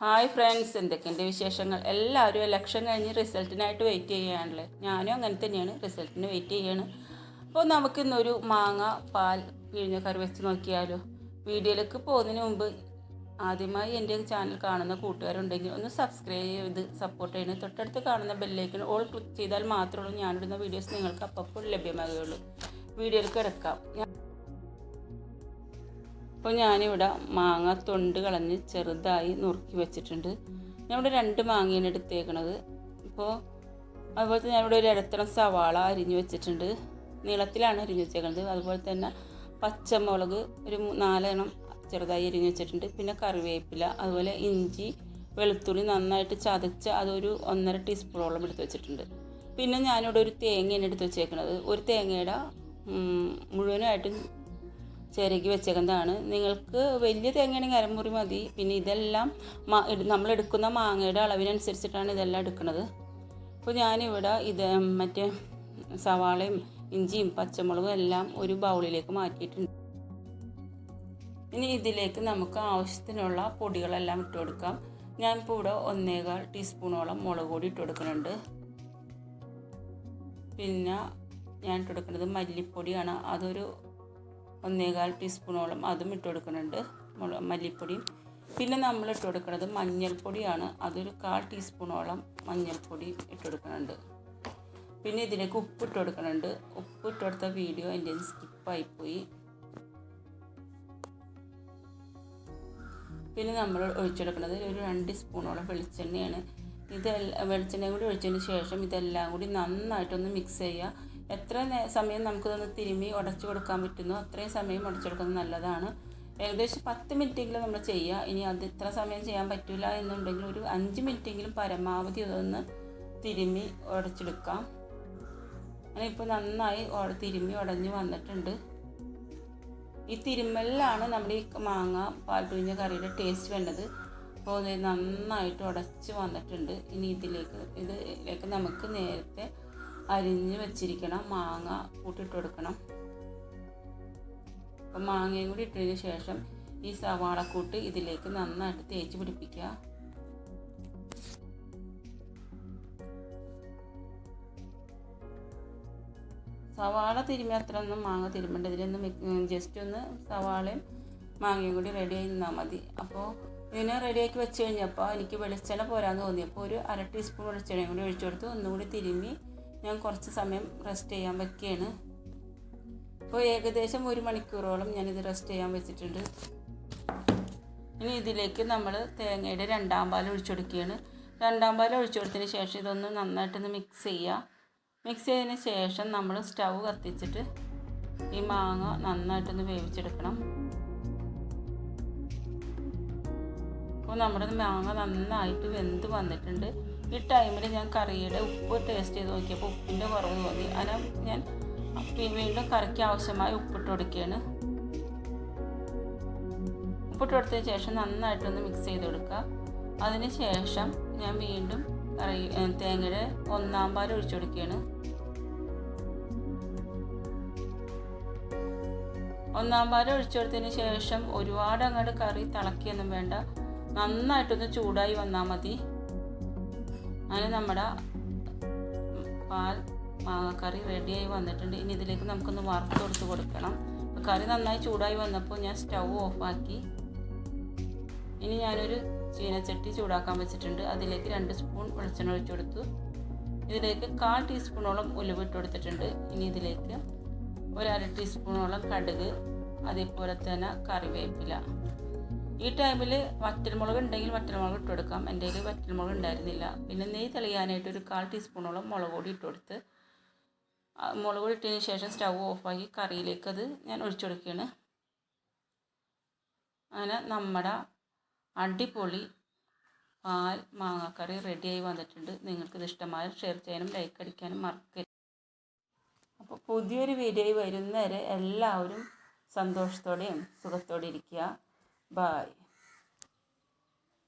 Hi friends എന്തൊക്കെയുണ്ട് വിശേഷങ്ങൾ? എല്ലാവരും ഇലക്ഷൻ കഴിഞ്ഞ് റിസൾട്ടിനായിട്ട് വെയിറ്റ് ചെയ്യുകയാണല്ലേ ഞാനും അങ്ങനെ തന്നെയാണ് റിസൾട്ടിന് വെയിറ്റ് ചെയ്യുകയാണ് അപ്പോൾ നമുക്കിന്നൊരു മാങ്ങ പാൽ പിഴിഞ്ഞ കറി വെച്ച് നോക്കിയാലോ. വീഡിയോയിലേക്ക് പോകുന്നതിന് മുമ്പ് ആദ്യമായി എന്റെ ചാനൽ കാണുന്ന കൂട്ടുകാരുണ്ടെങ്കിൽ ഒന്ന് സബ്സ്ക്രൈബ് ചെയ്ത് സപ്പോർട്ട് ചെയ്യണം. തൊട്ടടുത്ത് കാണുന്ന ബെല്ലേക്കിന് ഓൾ ക്ലിക്ക് ചെയ്താൽ മാത്രമേ ഞാനിടുന്ന വീഡിയോസ് നിങ്ങൾക്ക് അപ്പോൾ ലഭ്യമാകുകയുള്ളൂ. വീഡിയോയിലേക്ക് കിടക്കാം. അപ്പോൾ ഞാനിവിടെ മാങ്ങ തൊണ്ട് കളഞ്ഞ് ചെറുതായി നുറുക്കി വെച്ചിട്ടുണ്ട്. ഞാനിവിടെ രണ്ട് മാങ്ങയാണ് എടുത്തേക്കണത്. അപ്പോൾ അതുപോലെ തന്നെ ഞാനിവിടെ ഒരു ഇടത്തരം സവാള അരിഞ്ഞ് വെച്ചിട്ടുണ്ട്. നീളത്തിലാണ് അരിഞ്ഞ് വെച്ചേക്കുന്നത് അതുപോലെ തന്നെ പച്ചമുളക് ഒരു നാലെണ്ണം ചെറുതായി അരിഞ്ഞ് വെച്ചിട്ടുണ്ട്. പിന്നെ കറിവേപ്പില അതുപോലെ ഇഞ്ചി വെളുത്തുള്ളി നന്നായിട്ട് ചതച്ച് അതൊരു ഒന്നര ടീസ്പൂണോളം എടുത്ത് വെച്ചിട്ടുണ്ട്. പിന്നെ ഞാനിവിടെ ഒരു തേങ്ങയാണ് എടുത്ത് വെച്ചേക്കുന്നത് ഒരു തേങ്ങയുടെ മുഴുവനായിട്ടും ചിരകി വെച്ചേക്കുന്നതാണ്. നിങ്ങൾക്ക് വലിയ തേങ്ങയാണെങ്കിൽ അരമുറി മതി. പിന്നെ ഇതെല്ലാം നമ്മൾ എടുക്കുന്ന മാങ്ങയുടെ അളവിനനുസരിച്ചിട്ടാണ് ഇതെല്ലാം എടുക്കുന്നത്. അപ്പോൾ ഞാനിവിടെ ഇത് മറ്റേ സവാളയും ഇഞ്ചിയും പച്ചമുളകും എല്ലാം ഒരു ബൗളിലേക്ക് മാറ്റിയിട്ടുണ്ട്. ഇനി ഇതിലേക്ക് നമുക്ക് ആവശ്യത്തിനുള്ള പൊടികളെല്ലാം ഇട്ട് കൊടുക്കാം. ഞാനിപ്പോൾ ഇവിടെ ഒന്നേകാൽ ടീസ്പൂണോളം മുളക് പൊടി ഇട്ട് കൊടുക്കുന്നുണ്ട്. പിന്നെ ഞാൻ ഇട്ട് കൊടുക്കുന്നത് മല്ലിപ്പൊടിയാണ്. അതൊരു ഒന്നേകാൽ ടീസ്പൂണോളം അതും ഇട്ട് കൊടുക്കുന്നുണ്ട്. മല്ലിപ്പൊടിയും. പിന്നെ നമ്മൾ ഇട്ട് കൊടുക്കുന്നത് മഞ്ഞൾപ്പൊടിയാണ്. അതൊരു കാൽ ടീസ്പൂണോളം മഞ്ഞൾപ്പൊടി ഇട്ട് കൊടുക്കുന്നുണ്ട്. പിന്നെ ഇതിലേക്ക് ഉപ്പ് ഇട്ട് കൊടുക്കുന്നുണ്ട്. ഉപ്പ് ഇട്ട് കൊടുത്ത വീഡിയോ എന്റെ സ്കിപ്പായിപ്പോയി പിന്നെ നമ്മൾ ഒഴിച്ചെടുക്കുന്നത് ഒരു രണ്ട് സ്പൂണോളം വെളിച്ചെണ്ണയാണ്. ഇത് വെളിച്ചെണ്ണ കൂടി ഒഴിച്ചതിന് ശേഷം ഇതെല്ലാം കൂടി നന്നായിട്ടൊന്ന് മിക്സ് ചെയ്യുക. എത്ര സമയം നമുക്കിതൊന്ന് തിരുമ്മി ഉടച്ചു കൊടുക്കാൻ പറ്റുന്നോ അത്രയും സമയം ഉടച്ചെടുക്കുന്നത് നല്ലതാണ്. ഏകദേശം പത്ത് മിനിറ്റെങ്കിലും നമ്മൾ ചെയ്യുക. ഇനി അത് ഇത്ര സമയം ചെയ്യാൻ പറ്റില്ല എന്നുണ്ടെങ്കിൽ ഒരു അഞ്ച് മിനിറ്റെങ്കിലും പരമാവധി ഇതൊന്ന് തിരുമ്മി ഉടച്ചെടുക്കാം. അങ്ങനെ ഇപ്പോൾ നന്നായി തിരുമ്മി ഉടഞ്ഞ് വന്നിട്ടുണ്ട്. ഈ തിരുമ്മലിലാണ് നമ്മുടെ ഈ മാങ്ങ പാൽ പിഴിഞ്ഞ കറിയുടെ ടേസ്റ്റ് വേണ്ടത് അപ്പോൾ നന്നായിട്ട് ഉടച്ച് വന്നിട്ടുണ്ട്. ഇനി ഇതിലേക്ക് ഇതിലേക്ക് നമുക്ക് നേരത്തെ അരിഞ്ഞ് വെച്ചിരിക്കണം. മാങ്ങ കൂട്ടിട്ട് കൊടുക്കണം. അപ്പം മാങ്ങയും കൂടി ഇട്ടതിന് ശേഷം ഈ സവാളക്കൂട്ട് ഇതിലേക്ക് നന്നായിട്ട് തേച്ച് പിടിപ്പിക്കുക. സവാള തിരുമ്മി അത്ര ഒന്നും മാങ്ങ തിരുമ്പേണ്ട. ഇതിലൊന്ന് ജസ്റ്റ് ഒന്ന് സവാളയും മാങ്ങയും കൂടി റെഡിയായി നിന്നാൽ മതി. അപ്പോൾ ഇതിനെ റെഡിയാക്കി വെച്ച് കഴിഞ്ഞപ്പോൾ എനിക്ക് വെളിച്ചെണ്ണ പോരാന്ന് തോന്നിയപ്പോൾ ഒരു അര ടീസ്പൂൺ വെളിച്ചെണ്ണയും കൂടി ഒഴിച്ചു കൊടുത്ത് ഒന്നുകൂടി തിരുമ്മി ഞാൻ കുറച്ച് സമയം റെസ്റ്റ് ചെയ്യാൻ വെക്കുകയാണ്. ഇപ്പോൾ ഏകദേശം ഒരു മണിക്കൂറോളം ഞാനിത് റെസ്റ്റ് ചെയ്യാൻ വെച്ചിട്ടുണ്ട്. ഇനി ഇതിലേക്ക് നമ്മൾ തേങ്ങയുടെ രണ്ടാം പാൽ ഒഴിച്ചു കൊടുക്കുകയാണ്. രണ്ടാം പാൽ ഒഴിച്ചു കൊടുത്തതിന് ശേഷം ഇതൊന്ന് നന്നായിട്ടൊന്ന് മിക്സ് ചെയ്യുക. മിക്സ് ചെയ്തതിന് ശേഷം നമ്മൾ സ്റ്റൗ കത്തിച്ചിട്ട് ഈ മാങ്ങ നന്നായിട്ടൊന്ന് വേവിച്ചെടുക്കണം. അപ്പോൾ നമ്മുടെ മാങ്ങ നന്നായിട്ട് വെന്ത് വന്നിട്ടുണ്ട്. ഈ ടൈമിൽ ഞാൻ കറിയുടെ ഉപ്പ് ടേസ്റ്റ് ചെയ്ത് നോക്കിയപ്പോൾ ഉപ്പിന്റെ കുറവ് തോന്നി. അങ്ങനെ ഞാൻ വീണ്ടും കറിക്ക് ആവശ്യമായ ഉപ്പിട്ട് കൊടുക്കുകയാണ്. ഉപ്പിട്ട് കൊടുത്തതിന് ശേഷം നന്നായിട്ടൊന്ന് മിക്സ് ചെയ്ത് കൊടുക്കുക അതിന് ശേഷം ഞാൻ വീണ്ടും കറി തേങ്ങയുടെ ഒന്നാം പാൽ ഒഴിച്ചു കൊടുക്കുകയാണ്. ഒന്നാം പാൽ ഒഴിച്ചു കൊടുത്തതിന് ശേഷം ഒരുപാട് അങ്ങോട്ട് കറി തിളക്കിയൊന്നും വേണ്ട. നന്നായിട്ടൊന്ന് ചൂടായി വന്നാൽ മതി. അങ്ങനെ നമ്മുടെ പാൽ കറി റെഡിയായി വന്നിട്ടുണ്ട്. ഇനി ഇതിലേക്ക് നമുക്കൊന്ന് വറുത്ത് കൊടുത്ത് കൊടുക്കണം. കറി നന്നായി ചൂടായി വന്നപ്പോൾ ഞാൻ സ്റ്റൗ ഓഫാക്കി ഇനി ഞാനൊരു ചീനച്ചട്ടി ചൂടാക്കാൻ വെച്ചിട്ടുണ്ട്. അതിലേക്ക് രണ്ട് സ്പൂൺ വെളിച്ചെണ്ണ ഒഴിച്ചു കൊടുത്തു. ഇതിലേക്ക് കാൽ ടീസ്പൂണോളം ഉലുവ ഇട്ട് കൊടുത്തിട്ടുണ്ട്. ഇനി ഇതിലേക്ക് ഒരു അര ടീസ്പൂണോളം കടുക് അതേപോലെ തന്നെ കറിവേപ്പില. ഈ ടൈമിൽ വറ്റൽമുളക് ഉണ്ടെങ്കിൽ വറ്റൽമുളക് ഇട്ട് കൊടുക്കാം. എന്റെ കയ്യിൽ വറ്റൽമുളക് ഉണ്ടായിരുന്നില്ല. പിന്നെ നെയ്യ് തെളിയാനായിട്ട് ഒരു കാൽ ടീസ്പൂണോളം മുളക് പൊടി ഇട്ട് കൊടുത്ത് മുളക് പൊടി ഇട്ടതിന് ശേഷം സ്റ്റൗ ഓഫാക്കി കറിയിലേക്ക് അത് ഞാൻ ഒഴിച്ചു കൊടുക്കുകയാണ്. അങ്ങനെ നമ്മുടെ അടിപൊളി പാൽ മാങ്ങാക്കറി റെഡിയായി വന്നിട്ടുണ്ട്. നിങ്ങൾക്കിത് ഇഷ്ടമായാൽ ഷെയർ ചെയ്യാനും ലൈക്ക് അടിക്കാനും മറക്കരുത്. അപ്പോൾ പുതിയൊരു വീഡിയോ വരുന്നവരെ എല്ലാവരും സന്തോഷത്തോടെയും സുഖത്തോടെ ഇരിക്കുക. Bye.